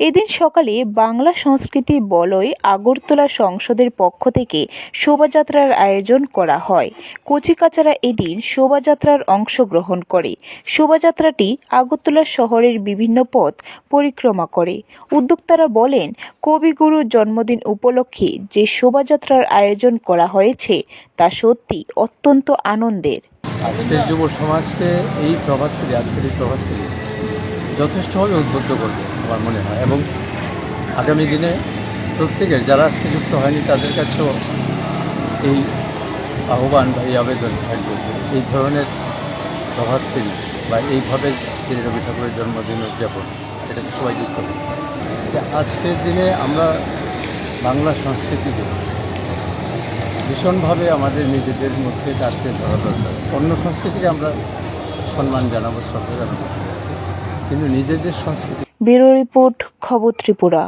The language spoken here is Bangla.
এদিন সকালে বাংলা সংস্কৃতি বলয় আগরতলা সংসদের পক্ষ থেকে শোভাযাত্রার আয়োজন করা হয়। কচিকাচারা এদিন শোভাযাত্রার অংশগ্রহণ করে। শোভাযাত্রাটি আগরতলা শহরের বিভিন্ন পথ পরিক্রমা করে। উদ্যোক্তারা বলেন, কবিগুরুর জন্মদিন উপলক্ষে যে শোভাযাত্রার আয়োজন করা হয়েছে, তা সত্যি অত্যন্ত আনন্দের। আজকের যুব সমাজকে এই প্রভাত ফেরি আজকের এই প্রভাত ফেরি যথেষ্টভাবে উদ্বুদ্ধ করবে, আমার মনে হয়। এবং আগামী দিনে প্রত্যেকের, যারা আজকে যুক্ত হয়নি, তাদের কাছেও এই আহ্বান বা এই আবেদন থাকবে এই ধরনের প্রভাত ফেরি বা এইভাবে যে রবি ঠাকুরের জন্মদিন উদযাপন এটাতে সবাই যুক্ত হবে। আজকের দিনে আমরা বাংলা সংস্কৃতিকে ভীষণভাবে আমাদের নিজেদের মধ্যে কাটতে ধরা দরকার। অন্য সংস্কৃতিকে আমরা সম্মান জানাব শ্রদ্ধা কিন্তু নিজেদের সংস্কৃতি ব্যুরো রিপোর্ট খবর ত্রিপুরা।